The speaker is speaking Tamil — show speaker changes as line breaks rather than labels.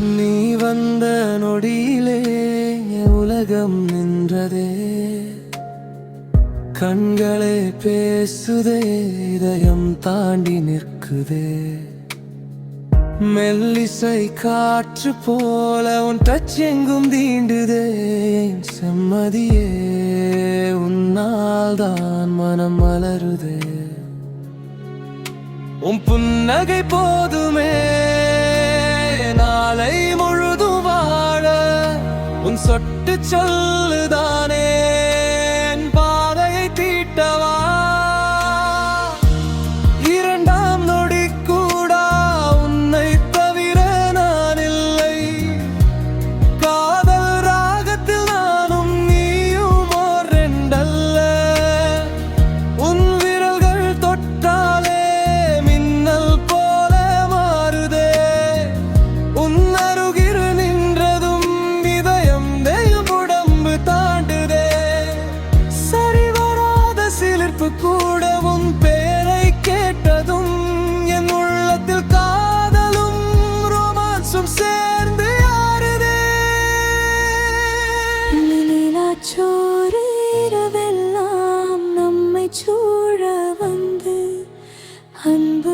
நீ வந்த நொடியிலே உலகம் நின்றதே. கண்களே பேசுதே இதயம் தாண்டி நிற்குதே. மெல்லிசை காற்று போல உன் டச் எங்கும் தீண்டுதே. செம்மதியே உன்னால் தான் மனம் மலருதே. உன் புன்னகை போதுமே சொட்டு சொல்லு சிரிப்பு கூடவும் பேரை கேட்டதும் என் உள்ளத்தில் காதலும் ரோமான்ஸும் சேர்ந்து யாருதே
சோறு இரவெல்லாம் நம்மை சூழ வந்து அன்பு